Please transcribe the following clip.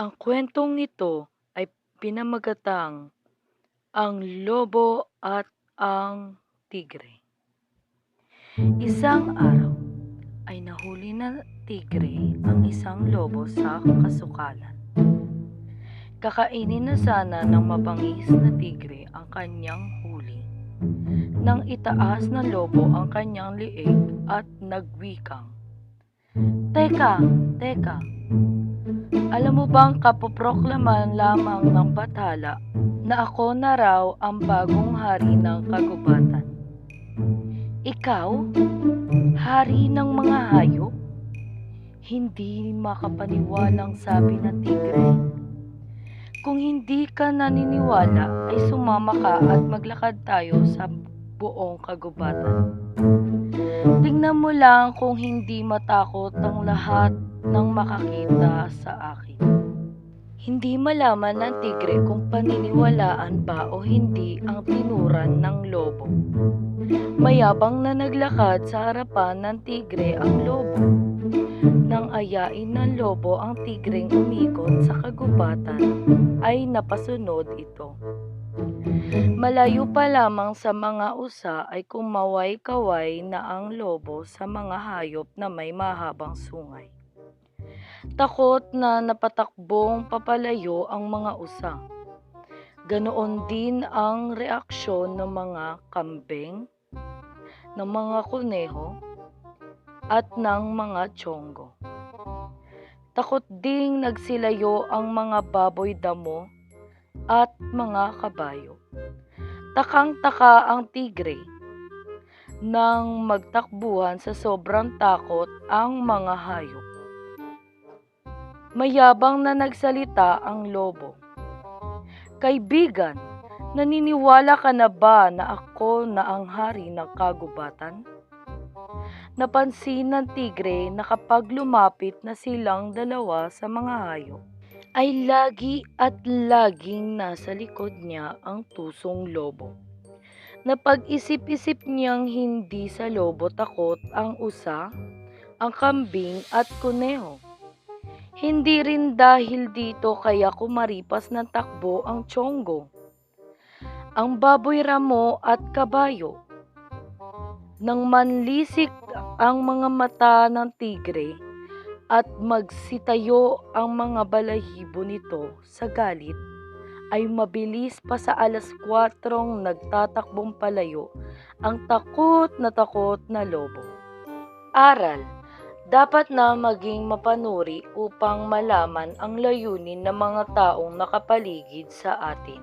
Ang kwentong ito ay pinamagatang Ang Lobo at ang Tigre. Isang araw ay nahuli ng tigre ang isang lobo sa kasukalan. Kakainin na sana ng mabangis na tigre ang kanyang huli. Nang itaas ng lobo ang kanyang liig at nagwikang, Teka, teka, alam mo bang kapoproklaman lamang ng bathala na ako na raw ang bagong hari ng kagubatan? Ikaw? Hari ng mga hayop? Hindi makapaniwalang sabi ng tigre. Kung hindi ka naniniwala ay sumama ka at maglakad tayo sa buong kagubatan. Tingnan mo lang kung hindi matakot ang lahat ng makakita sa akin. Hindi malaman ng tigre kung paniniwalaan ba o hindi ang tinuran ng lobo. Mayabang na naglakad sa harapan ng tigre ang lobo. Nang ayain ng lobo ang tigreng umikot sa kagubatan, ay napasunod ito. Malayo pa lamang sa mga usa ay kumaway-kaway na ang lobo sa mga hayop na may mahabang sungay. Takot na napatakbong papalayo ang mga usa. Ganoon din ang reaksyon ng mga kambing, ng mga kuneho, at ng mga tiyonggo. Takot ding nagsilayo ang mga baboy damo at mga kabayo. Takang-taka ang tigre nang magtakbuhan sa sobrang takot ang mga hayop. Mayabang na nagsalita ang lobo. Kaibigan, naniniwala ka na ba na ako na ang hari ng kagubatan? Napansin ng tigre na kapag lumapit na silang dalawa sa mga hayop, ay lagi at laging nasa likod niya ang tusong lobo. Napag-isip-isip niyang hindi sa lobo takot ang usa, ang kambing at kuneho. Hindi rin dahil dito kaya kumaripas ng takbo ang tiyonggo, ang baboy ramo at kabayo. Nang manlisik ang mga mata ng tigre at magsitayo ang mga balahibo nito sa galit, ay mabilis pa sa alas 4 nagtatakbong palayo ang takot na takot na lobo. Aral dapat na maging mapanuri upang malaman ang layunin ng mga taong nakapaligid sa atin.